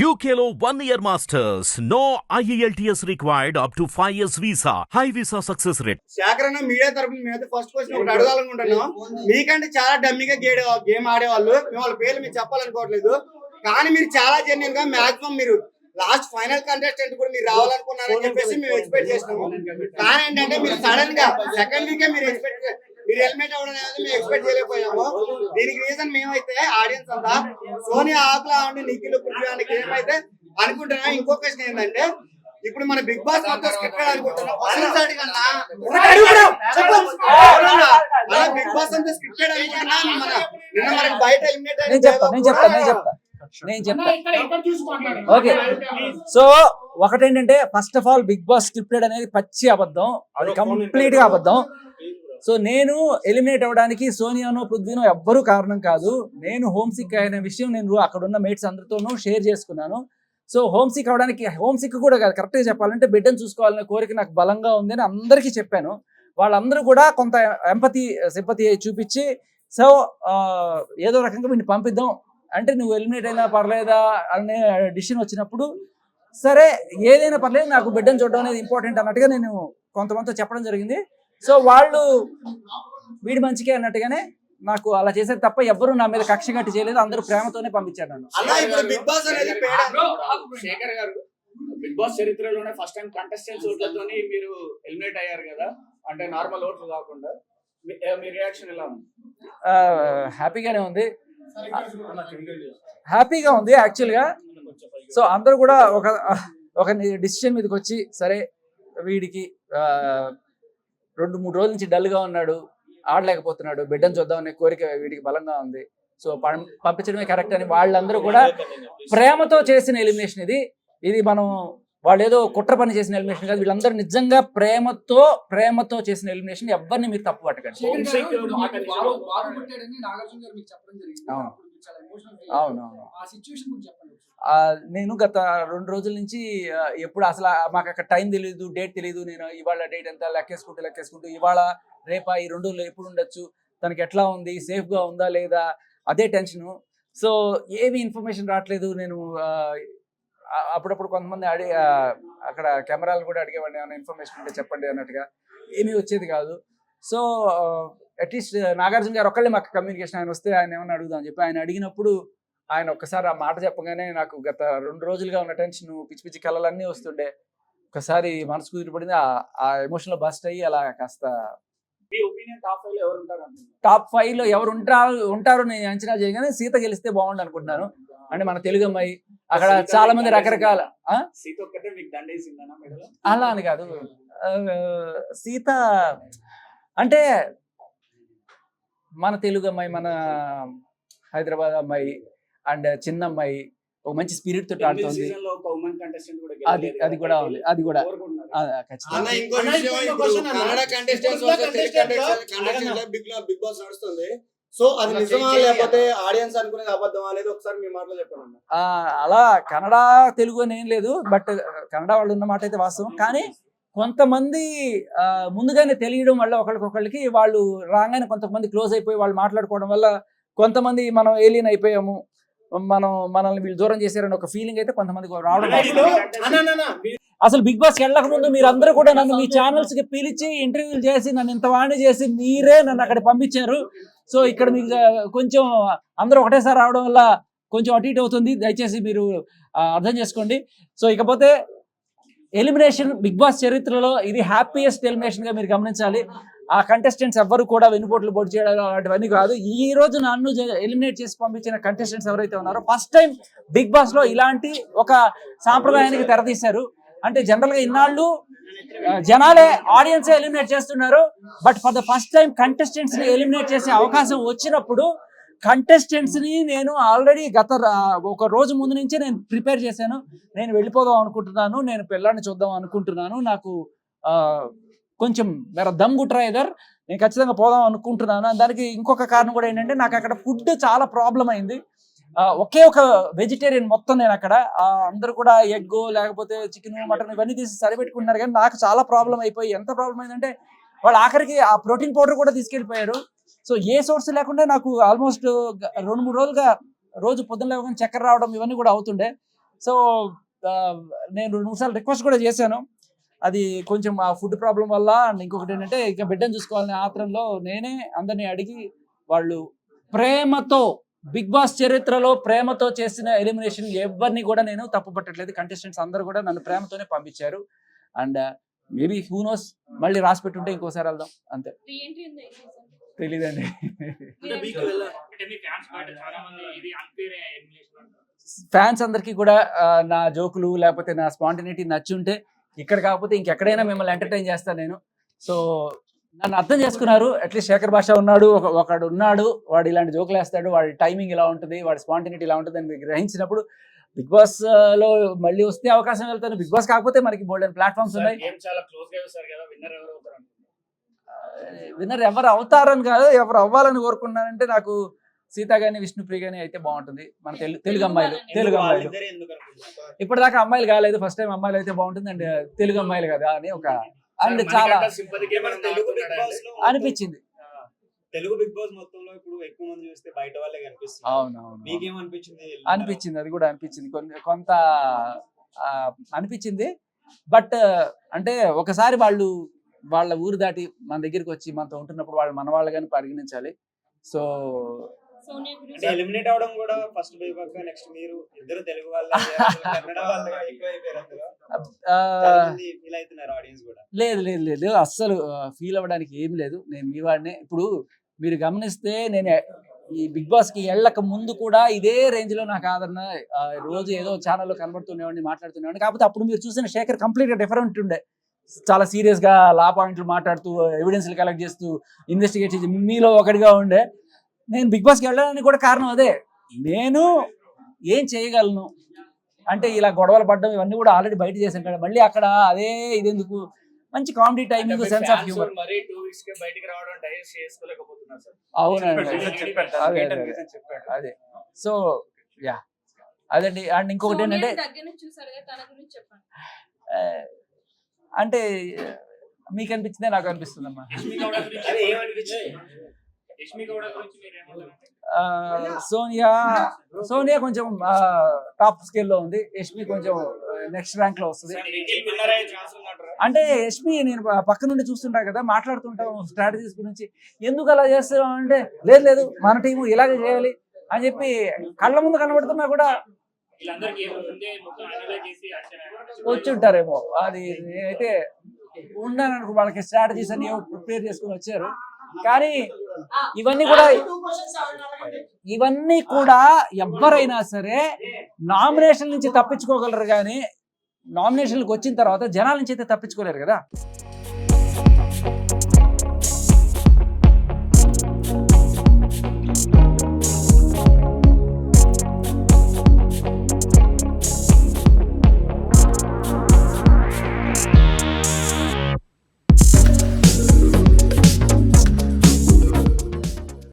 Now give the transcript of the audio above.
యూకేలో one year masters no IELTS required up to five years visa high visa success rate శాఖరణ media తరపున మేము first question ఒకటి అడగాలనుకుంటున్నాం మీకంటే చాలా డమ్మీగా గేమ్ గేమ్ ఆడేవాళ్ళు. మేము వాళ్ళ పేర్లు మీరు చెప్పాలనుకోవట్లేదు. కానీ మీరు చాలా జెన్యున్గా మాక్సిమం మీరు లాస్ట్ ఫైనల్ కంటెస్టెంట్ కూడా మీరు రావాలనుకున్నారని చెప్పేసి మేము ఎక్స్పెక్ట్ చేసినాము. కానీ ఏంటంటే మీరు సడన్గా సెకండ్ వీకే మీరు ఎక్స్పెక్ట్ మీరు హెల్మెట్ అవ్వడం అనేది మేము ఎక్స్పెక్ట్ చేయలేకపోయాము. దీనికి రీజన్ మేమైతే ఆడియన్స్ అంతా సోనియా ఆకులా ఉండి నిఖిల్ పృథ్వీ అయితే అనుకుంటున్నాం. ఇంకో క్వశ్చన్ ఏంటంటే ఇప్పుడు మన బిగ్ బాస్ మొత్తం స్క్రిప్టెడ్ అనుకుంటున్నాం. బిగ్ బాస్ అంతా స్క్రిప్టెడ్ అనుకుంటున్నా మన నిన్న మనకి బయట ఎలిమినేట్ నేను చెప్తా నేను చెప్తా నేను చెప్తా. నేను చెప్తా. ఓకే. సో ఒకటేంటంటే first of all Bigg Boss scripted అనేది పచ్చి అబద్ధం. అది కంప్లీట్గా అబద్ధం. సో నేను ఎలిమినేట్ అవ్వడానికి సోనియానో పృథ్వీనో ఎవ్వరూ కారణం కాదు. నేను హోమ్ సిక్ అయిన విషయం నేను అక్కడ ఉన్న మేట్స్ అందరితోనూ షేర్ చేసుకున్నాను. సో హోమ్ సిక్ అవడానికి హోమ్ సిక్ కూడా కాదు కరెక్ట్గా చెప్పాలంటే బిడ్డను చూసుకోవాలనే కోరిక నాకు బలంగా ఉందని అందరికీ చెప్పాను. వాళ్ళందరూ కూడా కొంత ఎంపతి సింపతి చూపించి సో ఏదో రకంగా వీడిని పంపిద్దాం. అంటే నువ్వు ఎలిమినేట్ అయినా పర్లేదా? అనే డిసిషన్ వచ్చినప్పుడు సరే ఏదైనా పర్లేదు నాకు బిడ్డను చూడడం అనేది ఇంపార్టెంట్ అన్నట్టుగా నేను కొంతమందితో చెప్పడం జరిగింది. సో వాళ్ళు వీడి మంచికే అన్నట్టుగానే నాకు అలా చేసేది తప్ప ఎవ్వరూ నా మీద కక్ష కట్టి చేయలేదు. అందరూ ప్రేమతోనే పంపించారు నన్ను. అలా ఇప్పుడు బిగ్ బాస్ అనేది పేడ? శేఖర్ గారు బిగ్ బాస్ చరిత్రలోనే ఫస్ట్ టైం కంటెస్టెంట్స్ ఓట్లతోని మీరు ఎలిమినేట్ అయ్యారు కదా? అంటే నార్మల్ ఓట్లు కాకుండా. మీ- రియాక్షన్ ఎలా ఉంది? హ్యాపీగానే ఉంది. హ్యాపీగా ఉంది యాక్చువల్గా సో అందరూ కూడా ఒక ఒక డిసిషన్ మీదకి వచ్చి సరే వీడికి రెండు మూడు రోజుల నుంచి డల్గా ఉన్నాడు ఆడలేకపోతున్నాడు బిడ్డను చూద్దామనే కోరిక వీడికి బలంగా ఉంది. సో పంపించడమే కరెక్ట్ అని వాళ్ళందరూ కూడా ప్రేమతో చేసిన ఎలిమినేషన్ ఇది. ఇది మనం వాళ్ళు ఏదో కుట్ర పని చేసిన ఎలిమినేషన్ కాదు వీళ్ళందరూ నిజంగా ప్రేమతో ప్రేమతో చేసిన ఎలిమినేషన్ ఎవరిని మీరు తప్పు పట్టకండి. హోమ్ సిక్ మాట నిజమా? అవును. అవును నేను గత రెండు రోజుల నుంచి ఎప్పుడు అసలు మాకు అక్కడ టైం తెలియదు డేట్ తెలియదు నేను ఇవాళ డేట్ ఎంత లెక్కేసుకుంటూ లెక్కేసుకుంటూ ఇవాళ రేపా ఈ రెండు రోజుల్లో ఎప్పుడు ఉండొచ్చు? తనకి ఎట్లా ఉంది? సేఫ్గా ఉందా లేదా? అదే టెన్షను. సో ఏమి ఇన్ఫర్మేషన్ రావట్లేదు. నేను అప్పుడప్పుడు కొంతమంది అడి అక్కడ కెమెరాలు కూడా అడిగేవాడిని. ఏమైనా ఇన్ఫర్మేషన్ ఉంటే చెప్పండి అన్నట్టుగా. ఏమీ వచ్చేది కాదు. సో అట్లీస్ట్ నాగార్జున గారు ఒక్కళ్ళే మాకు కమ్యూనికేషన్ ఆయన వస్తే ఆయన ఏమన్నా అడుగుదాం అని చెప్పి ఆయన అడిగినప్పుడు ఆయన ఒక్కసారి ఆ మాట చెప్పగానే నాకు గత రెండు రోజులుగా ఉన్న టెన్షన్ పిచ్చి పిచ్చి కళలన్నీ వస్తుండే. ఒకసారి మనసు కుదిరిపడింది ఆ- ఎమోషన్లో బస్ట్ అయ్యి అలా కాస్త టాప్ ఫైవ్లో ఎవరు ఉంటారు ఉంటారు నేను అంచనా చేయగానే సీత గెలిస్తే బాగుండు అనుకుంటున్నాను. అంటే మన తెలుగు అమ్మాయి అక్కడ చాలా మంది? రకరకాల అలా అని కాదు. సీత అంటే మన తెలుగు అమ్మాయి మన హైదరాబాద్ అమ్మాయి అండ్ చిన్న అమ్మాయి ఒక మంచి స్పిరిట్ తోటి ఆడుతుంది. సీజన్లో ఒక ఉమెన్ కంటెస్టెంట్ కూడా అది కూడా ఉంది అది కూడా. బిగ్ బాస్ నడుస్తుంది. సో అది నిజమా. లేకపోతే ఆడియన్స్ అనుకునేది అబద్ధం అనేది ఒకసారి మీ మాటలో చెప్పండి అన్న. ఆ, అలా కన్నడ తెలుగు అని ఏం లేదు బట్ కన్నడ వాళ్ళు ఉన్న మాట అయితే వాస్తవం. కానీ కొంతమంది ఆ, ముందుగానే తెలియడం వల్ల ఒకరికొకరికి వాళ్ళు రాగానే కొంతమంది క్లోజ్ అయిపోయి వాళ్ళు మాట్లాడుకోవడం వల్ల కొంతమంది మనం ఏలియన్ అయిపోయాము. మనం మనల్ని వీళ్ళు దూరం చేశారని ఒక ఫీలింగ్ అయితే కొంతమందికి రావడం అసలు బిగ్ బాస్ వెళ్ళక ముందు మీరు అందరూ కూడా నన్ను మీ ఛానల్స్కి పిలిచి ఇంటర్వ్యూలు చేసి నన్ను ఇంత వాణి చేసి మీరే నన్ను అక్కడ పంపించారు. సో ఇక్కడ మీకు కొంచెం అందరూ ఒకటేసారి రావడం వల్ల కొంచెం అటు ఇటు అవుతుంది. దయచేసి మీరు అర్థం చేసుకోండి. సో ఇకపోతే ఎలిమినేషన్ బిగ్ బాస్ చరిత్రలో ఇది హ్యాపీయెస్ట్ ఎలిమినేషన్గా మీరు గమనించాలి. ఆ కంటెస్టెంట్స్ ఎవ్వరు కూడా వెనుపోట్లు పొడి చేయడం అలాంటివన్నీ కాదు. ఈ రోజు నన్ను ఎలిమినేట్ చేసి పంపించిన కంటెస్టెంట్స్ ఎవరైతే ఉన్నారో ఫస్ట్ టైం బిగ్ బాస్లో ఇలాంటి ఒక సాంప్రదాయానికి తెరతీశారు. అంటే జనరల్గా ఇన్నాళ్ళు జనాలే ఆడియన్స్ ఎలిమినేట్ చేస్తున్నారు. But for the first time కంటెస్టెంట్స్ని eliminate చేసే అవకాశం వచ్చినప్పుడు కంటెస్టెంట్స్ని నేను ఆల్రెడీ గత ఒక రోజు ముందు నుంచే నేను ప్రిపేర్ చేశాను. నేను వెళ్ళిపోదాం అనుకుంటున్నాను నేను పిల్లల్ని చూద్దాం అనుకుంటున్నాను. నాకు ఆ, కొంచెం మేర దమ్ గుట్రా ఇదర్? నేను ఖచ్చితంగా పోదాం అనుకుంటున్నాను. దానికి ఇంకొక కారణం కూడా ఏంటంటే నాకు అక్కడ ఫుడ్ చాలా ప్రాబ్లం అయింది. ఒకే ఒక వెజిటేరియన్ మొత్తం నేను అక్కడ. అందరూ కూడా ఎగ్ లేకపోతే చికెన్ మటన్ ఇవన్నీ తీసి సరిపెట్టుకుంటున్నారు. కానీ నాకు చాలా ప్రాబ్లం అయిపోయి ఎంత ప్రాబ్లం అయిందంటే వాళ్ళు ఆఖరికి ఆ ప్రోటీన్ పౌడర్ కూడా తీసుకెళ్ళిపోయారు సో ఏ సోర్స్ లేకుండా నాకు ఆల్మోస్ట్ రెండు మూడు రోజులుగా రోజు పొద్దున్న లేకుండా చక్కెర రావడం ఇవన్నీ కూడా అవుతుండే. సో నేను రెండు మూడు సార్లు రిక్వెస్ట్ కూడా చేశాను. అది కొంచెం ఆ ఫుడ్ ప్రాబ్లం వల్ల ఇంకొకటి ఏంటంటే ఇక బిడ్డను చూసుకోవాలనే ఆత్రంలో నేనే అందరినీ అడిగి వాళ్ళు ప్రేమతో బిగ్ బాస్ చరిత్రలో ప్రేమతో చేసిన ఎలిమినేషన్ ఎవరిని కూడా నేను తప్పు పట్టట్లేదు కంటెస్టెంట్స్ అందరూ కూడా నన్ను ప్రేమతోనే పంపించారు. అండ్ మేబీ హూ నోస్ మళ్ళీ రాసి పెట్టుంటే ఇంకోసారి వెళ్దాం. అంతే. తెలీదండి. ఫ్యాన్స్ అందరికీ కూడా ఆ, నా జోకులు లేకపోతే నా స్పాంటినిటీ నచ్చుంటే ఇక్కడ కాకపోతే ఇంకెక్కడైనా మిమ్మల్ని ఎంటర్టైన్ చేస్తాను నేను. సో నన్ను అర్థం చేసుకున్నారు. అట్లీస్ట్ శేఖర్ భాష ఉన్నాడు ఒక ఒకడు ఉన్నాడు వాడు ఇలాంటి జోకులు వేస్తాడు వాడి టైమింగ్ ఇలా ఉంటుంది వాడి స్పాంటినిటీ ఇలా ఉంటుంది అని గ్రహించినప్పుడు బిగ్ బాస్లో మళ్ళీ వస్తే అవకాశం వెళ్తాను బిగ్ బాస్ కాకపోతే మనకి బోల్డెన్ ప్లాట్ఫామ్స్ ఉన్నాయి. విన్నర్ ఎవరు విన్నర్ ఎవరు అవుతారని కాదు ఎవరు అవ్వాలని కోరుకున్నానంటే నాకు సీత గాని విష్ణుప్రియ గాని అయితే బాగుంటుంది. మన తెలుగు తెలుగు అమ్మాయిలు తెలుగు అమ్మాయిలు. ఇప్పటిదాకా అమ్మాయిలు కాలేదు ఫస్ట్ టైం అమ్మాయిలు అయితే బాగుంటుంది అండ్ తెలుగు అమ్మాయిలు కదా అని ఒక అండ్ చాలా సింపతి తెలుగు బిగ్ బాస్లో అనిపించింది. తెలుగు బిగ్ బాస్ మొత్తంలో ఇప్పుడు ఎక్కువ మంది చూస్తే బయట వాళ్ళే కనిపిస్తుంది అవునవును. మీకేమనిపించింది? అనిపించింది అది కూడా అనిపించింది. కొన్ని కొంత అనిపించింది. బట్ అంటే ఒకసారి వాళ్ళు వాళ్ళ ఊరు దాటి మన దగ్గరికి వచ్చి మనతో ఉంటున్నప్పుడు వాళ్ళు మన వాళ్ళగానే పరిగణించాలి. సో సోనియా అంటే గురించి ఎలిమినేట్ అవడం కూడా ఫస్ట్ నెక్స్ట్ మీరు ఇద్దరు తెలుగు వాళ్ళ కన్నడ వాళ్ళు అందులో ఫీల్ అవుతున్నారు ఆడియన్స్ కూడా. లేదు లేదు లేదు అస్సలు ఫీల్ అవ్వడానికి ఏం లేదు. నేను మీ వాడినే ఇప్పుడు మీరు గమనిస్తే నేను ఈ బిగ్ బాస్కి వెళ్ళక ముందు కూడా ఇదే రేంజ్లో నాకు ఆదరణ ఆ, రోజు ఏదో ఛానల్లో కనబడుతునేవాడిని మాట్లాడుతునేవాడిని కాకపోతే అప్పుడు మీరు చూసిన శేఖర్ కంప్లీట్గా డిఫరెంట్ ఉండే. చాలా సీరియస్గా లా పాయింట్లు మాట్లాడుతూ ఎవిడెన్స్లు కలెక్ట్ చేస్తూ ఇన్వెస్టిగేట్ చేసి మీలో ఒకటిగా ఉండే. నేను బిగ్ బాస్కి వెళ్ళడానికి కూడా కారణం అదే. నేను ఏం చేయగలను? అంటే ఇలా గొడవలు పడడం ఇవన్నీ కూడా ఆల్రెడీ బయట చేశాను కదా. మళ్ళీ అక్కడ అదే ఇదెందుకు? మంచి comedy timing sense of humour మరి టూ వీక్స్కి బయటికి రావడం డైజెస్ట్ చేసుకోలేకపోతున్నారు సార్. అవునండి. అదే, సో యా. అదండి. అండ్ ఇంకొకటి ఏంటంటే అంటే మీకు అనిపించిందే నాకు అనిపిస్తుంది సోనియా సోనియా కొంచెం టాప్ స్కేల్లో ఉంది. యష్మి కొంచెం నెక్స్ట్ ర్యాంక్లో వస్తుంది అంటే యష్మి నేను పక్క నుండి చూస్తుంటా కదా మాట్లాడుతుంటాం స్ట్రాటజీస్ గురించి. ఎందుకు అలా చేస్తున్నాం అంటే లేదు లేదు మన టీము ఇలాగే చేయాలి అని చెప్పి కళ్ళ ముందు కనబడుతున్నా కూడా వచ్చి ఉంటారేమో అది నేనైతే ఉన్నాను వాళ్ళకి స్ట్రాటజీస్ అన్ని ప్రిపేర్ చేసుకుని వచ్చారు. కానీ ఇవన్నీ కూడా ఇవన్నీ కూడా ఎవరైనా సరే నామినేషన్ నుంచి తప్పించుకోగలరు కానీ నామినేషన్లకు వచ్చిన తర్వాత జనాల నుంచి అయితే తప్పించుకోలేరు కదా.